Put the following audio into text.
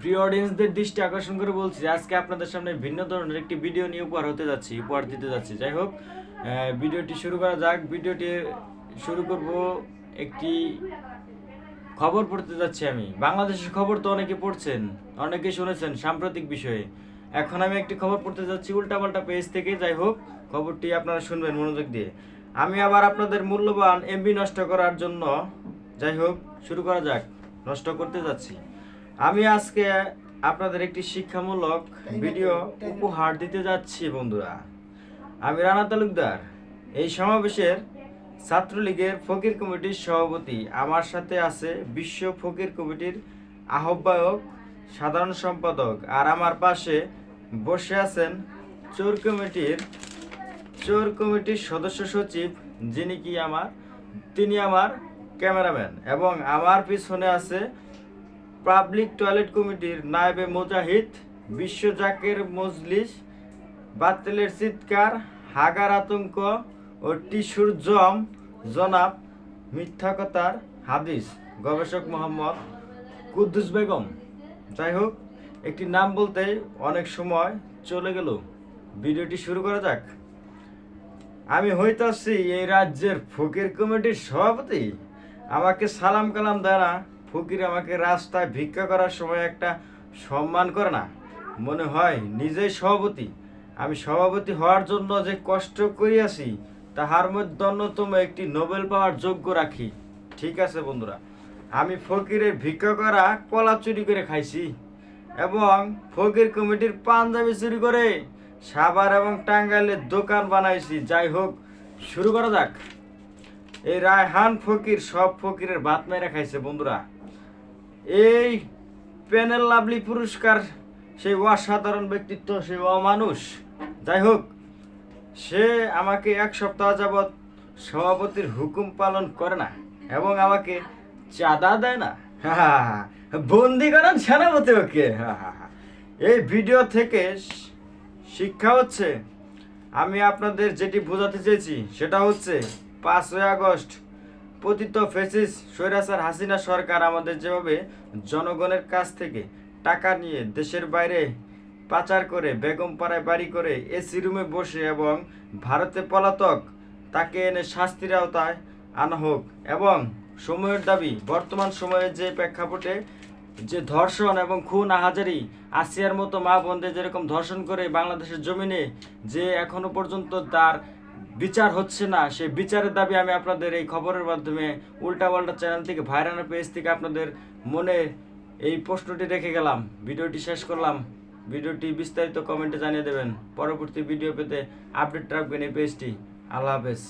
প্রিয় অডিয়েন্সদের দৃষ্টি আকর্ষণ করে বলছি আজকে আপনাদের সামনে ভিন্ন ধরনের একটি ভিডিও নিয়ে উপহার হতে যাচ্ছি, উপহার দিতে যাচ্ছি। যাই হোক ভিডিওটি শুরু করা যাক। ভিডিওটি শুরু করব একটি খবর পড়তে যাচ্ছি আমি। বাংলাদেশের খবর তো অনেকে পড়ছেন, অনেকে শুনেছেন সাম্প্রতিক বিষয়ে। এখন আমি একটি খবর পড়তে যাচ্ছি উল্টাপাল্টা পেজ থেকে। যাই হোক, খবরটি আপনারা শুনবেন মনোযোগ দিয়ে। আমি আবার আপনাদের মূল্যবান এমবি নষ্ট করার জন্য, যাই হোক, শুরু করা যাক। নষ্ট করতে যাচ্ছি। আমি আজকে আপনাদের একটি শিক্ষামূলক ভিডিও উপহার দিতে যাচ্ছি বন্ধুরা। আমি রানা তালুকদার। এই সমাবেশের ছাত্রলীগের ফকির কমিটির সভাপতি। আমার সাথে আছে বিশ্ব ফকির কমিটির আহ্বায়ক সাধারণ সম্পাদক। আর আমার পাশে বসে আছেন চোর কমিটির চোর কমিটির সদস্য সচিব যিনি কি আমার তিনি আমার ক্যামেরাম্যান। এবং আমার পিছনে আছে পাবলিক টয়লেট কমিটির নায়েবে মুজাহিদ, বিশ্ব জাকের মজলিস, বাতিলের চিৎকার, হাগার আতঙ্ক ও টিস্যুর জম, জনাব মিথ্যা কথার হাদিস। গবেষক মোহাম্মদ কুদ্দুস বেগম। যাই হোক, একটি নাম বলতে অনেক সময় চলে গেল। ভিডিওটি শুরু করা যাক। আমি হইতাছি এই রাজ্যের ফকির কমিটির সভাপতি। আমাকে সালাম কালাম না ফকির আমাকে রাস্তায় ভিক্ষা করার সময় একটা সম্মান করে না। মনে হয় নিজেই সভাপতি। আমি সভাপতি হওয়ার জন্য যে কষ্ট করিয়াছি, তাহার মধ্যে অন্যতম একটি নোবেল পাওয়ার যোগ্য রাখি। ঠিক আছে বন্ধুরা, আমি ফকিরের ভিক্ষা করা কলা চুরি করে খাইছি এবং ফকির কমিটির পাঞ্জাবি চুরি করে সাবার এবং টাঙ্গাইলের দোকান বানাইছি। যাই হোক, শুরু করা যাক। এই রায়হান ফকির সব ফকিরের ভাত মেরে খাইছে বন্ধুরা। এই প্যানেল লাভলি পুরস্কার, সেই অসাধারণ ব্যক্তিত্ব সেই অমানুষ। যাই হোক, সে আমাকে এক সপ্তাহ যাবৎ সভাপতির হুকুম পালন করে না এবং আমাকে চাঁদা দেয় না। বন্দি করেন সেনাপতি ওকে। এই ভিডিও থেকে শিক্ষা হচ্ছে, আমি আপনাদের যেটি বোঝাতে চেয়েছি, সেটা হচ্ছে পাঁচই আগস্ট পতিত ফেসিস স্বৈরাচার হাসিনা সরকার আমাদের যেভাবে জনগণের কাছ থেকে টাকা নিয়ে দেশের বাইরে পাচার করে বেগম পাড়ায় বাড়ি করে, এসি রুমে বসে এবং ভারতে পলাতক, তাকে এনে শাস্তির আওতায় আনা হোক এবং সময়ের দাবি, বর্তমান সময়ে যে প্রেক্ষাপটে যে ধর্ষণ এবং খুন আহাজারি আসিয়ার মতো মা বোনদের যেরকম ধর্ষণ করে বাংলাদেশের জমিনে, যে এখনও পর্যন্ত তার বিচার হচ্ছে না। সেই বিচারের দাবি আমি আপনাদের এই খবরের মাধ্যমে উল্টা পাল্টা চ্যানেল থেকে ভাইরাল পেজ থেকে আপনাদের মনে এই প্রশ্নটি রেখে গেলাম। ভিডিওটি শেষ করলাম। ভিডিওটি বিস্তারিত কমেন্টে জানিয়ে দেবেন। পরবর্তী ভিডিও পেতে আপডেট রাখবেন এই পেজটি আল্লাহ হাফেজ।